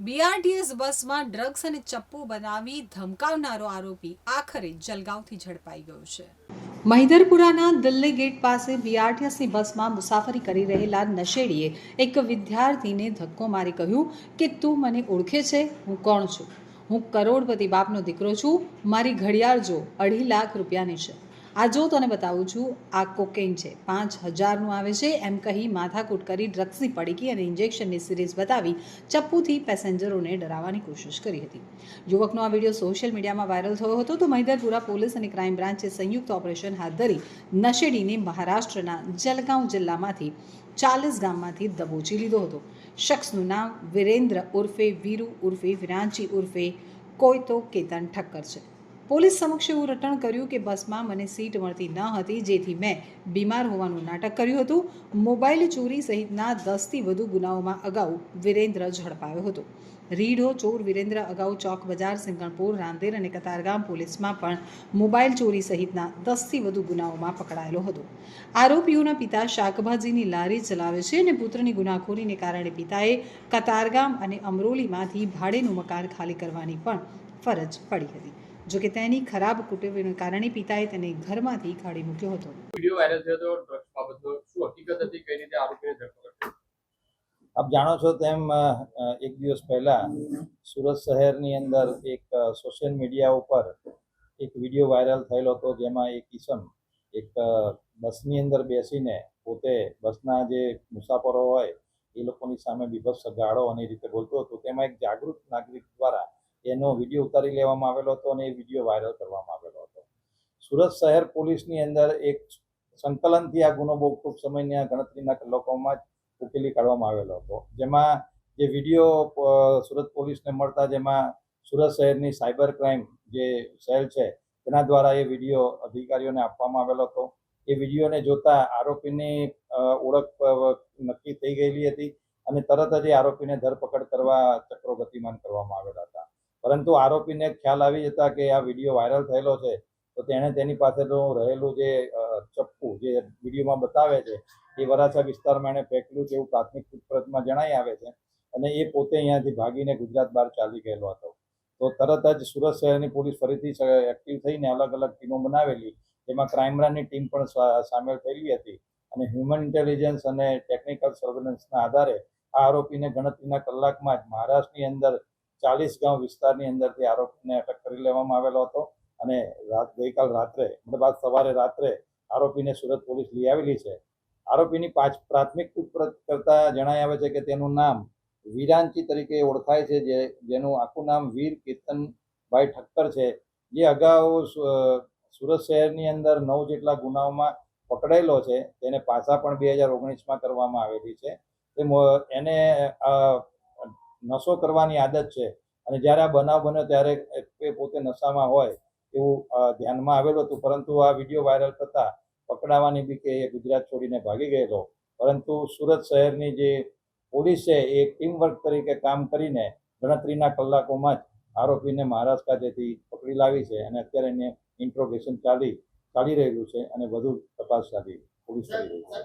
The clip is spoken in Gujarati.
બીઆરટીએસ બસમાં ડ્રગ્સ અને ચપ્પુ બનાવી ધમકાવનારો આરોપી આખરે જલગાંવથી ઝડપાઈ ગયો છે. મહિધરપુરાના દિલ્હી ગેટ પાસે બીઆરટીએસની બસમાં મુસાફરી કરી રહેલા નશેડીએ એક વિદ્યાર્થીને ધક્કો મારી કહ્યું કે, તું મને ઓળખે છે? હું કોણ છું? હું કરોડપતિ બાપનો દીકરો છું. મારી ઘડિયાળ જો અઢી લાખ રૂપિયાની છે. આ જો તને બતાવું છું, આ કોકેન છે. પાંચ હજારનું આવે છે. એમ કહી માથાકૂટ કરી ડ્રગ્સની પડીકી અને ઇન્જેક્શનની સિરીઝ બતાવી ચપ્પુથી પેસેન્જરોને ડરાવવાની કોશિશ કરી હતી. યુવકનો આ વીડિયો સોશિયલ મીડિયામાં વાયરલ થયો હતો તો મહિધરપુરા પોલીસ અને ક્રાઇમ બ્રાન્ચે સંયુક્ત ઓપરેશન હાથ ધરી નશેડીને મહારાષ્ટ્રના જલગાંવ જિલ્લામાંથી ચાલીસ ગામમાંથી દબોચી લીધો હતો. શખ્સનું નામ વિરેન્દ્ર ઉર્ફે, વીરુ ઉર્ફે, વિરાંચી ઉર્ફે કોઈતો કેતન ઠક્કર છે. પોલીસ સમક્ષ એવું રટણ કર્યું કે બસમાં મને સીટ મળતી ન હતી, જેથી મેં બીમાર હોવાનું નાટક કર્યું હતું. મોબાઈલ ચોરી સહિતના દસથી વધુ ગુનાઓમાં અગાઉ વિરેન્દ્ર ઝડપાયો હતો. રીઢો ચોર વિરેન્દ્ર અગાઉ ચોક બજાર, સિંગણપુર, રાંદેર અને કતારગામ પોલીસમાં પણ મોબાઈલ ચોરી સહિતના દસથી વધુ ગુનાઓમાં પકડાયેલો હતો. આરોપીઓના પિતા શાકભાજીની લારી ચલાવે છે અને પુત્રની ગુનાખોરીને કારણે પિતાએ કતારગામ અને અમરોલીમાંથી ભાડેનું મકાન ખાલી કરવાની પણ ફરજ પડી હતી. જોકે તેની ખરાબ કુટુંબીને કારણે પિતાએ તેને ઘરમાંથી કાઢી મૂક્યો હતો. વીડિયો વાયરલ થયો હતો ડ્રગ્સ બાબતનો શું હકીકત હતી? કઈ રીતે આરોપીને ધરપકડ આપ જાણો છો તેમ એક દિવસ પહેલા સુરત શહેરની અંદર એક સોશિયલ મીડિયા ઉપર એક વીડિયો વાયરલ થયેલો હતો જેમાં એક ઈસમ એક બસની અંદર બેસીને પોતે બસના જે મુસાફરો હોય એ લોકોની સામે બીભત્સ ગાળો અને એ રીતે બોલતો હતો. તેમાં એક જાગૃત નાગરિક દ્વારા એનો વીડિયો ઉતારી લેવામાં આવેલો હતો અને એ વીડિયો વાયરલ કરવામાં આવેલો હતો. સુરત શહેર પોલીસની અંદર એક સંકલનથી આ ગુનો બહુ ટૂંક સમયની ગણતરીના કલાકોમાં જ ઉકેલી કાઢવામાં આવેલો હતો. જેમાં જે વીડિયો સુરત પોલીસને મળતા જેમાં સુરત શહેરની સાયબર ક્રાઇમ જે સેલ છે તેના દ્વારા એ વીડિયો અધિકારીઓને આપવામાં આવેલો હતો. એ વિડીયોને જોતા આરોપીની ઓળખ નક્કી થઈ ગયેલી હતી અને તરત જ એ આરોપીને ધરપકડ કરવા ચક્રો ગતિમાન કરવામાં આવેલા હતા. પરંતુ આરોપીને ખ્યાલ આવી જતા કે આ વીડિયો વાયરલ થયેલો છે, તો તેણે તેની પાસેનું રહેલું જે ચપ્પુ જે વિડીયોમાં બતાવે છે, એ વરાછા વિસ્તારમાં એણે ફેંકલું છે એવું પ્રાથમિક પૂછપરછમાં જણાઈ આવે છે અને એ પોતે અહીંયાથી ભાગીને ગુજરાત બહાર ચાલી ગયેલો હતો. તો તરત જ સુરત શહેરની પોલીસ ફરીથી એક્ટિવ થઈને અલગ અલગ ટીમો બનાવેલી, જેમાં ક્રાઇમ બ્રાન્ચની ટીમ પણ સામેલ થયેલી હતી અને હ્યુમન ઇન્ટેલિજન્સ અને ટેકનિકલ સર્વેલન્સના આધારે આ આરોપીને ગણતરીના કલાકમાં જ મહારાષ્ટ્રની અંદર ચાલીસ ગામ વિસ્તારની અંદરથી આરોપીને અટક કરી લેવામાં આવેલો હતો અને રાત ગઈકાલ રાત્રે બાદ સવારે રાત્રે આરોપીને સુરત પોલીસ લઈ આવેલી છે. આરોપીની પાંચ પ્રાથમિક પૂછપરછ કરતા જણાઈ આવે છે કે તેનું નામ વીરાંચી તરીકે ઓળખાય છે, જે, જેનું આખું નામ વીર કેતનભાઈ ઠક્કર છે, જે અગાઉ સુરત શહેરની અંદર નવ જેટલા ગુનાઓમાં પકડાયેલો છે, તેને પાછા પણ બે હજાર ઓગણીસમાં કરવામાં આવેલી છે. તે એને નશો કરવાની આદત છે. અને જ્યારે આ બનાવ બન્યો ત્યારે એ પોતે નશામાં હોય એવું ધ્યાનમાં આવેલું હતું. પરંતુ આ વીડિયો વાયરલ થતાં પકડાવાની બીકે એ ગુજરાત છોડીને ભાગી ગયેલો. પરંતુ સુરત શહેરની જે પોલીસ છે, એ ટીમ વર્ક તરીકે કામ કરીને ગણતરીના કલાકોમાં જ આરોપીને મહારાષ્ટ્ર ખાતેથી પકડી લાવી છે અને અત્યારે એને ઇન્ટ્રોગેશન ચાલી ચાલી રહેલું છે અને વધુ તપાસ ચાલી, પોલીસ કરી રહી છે.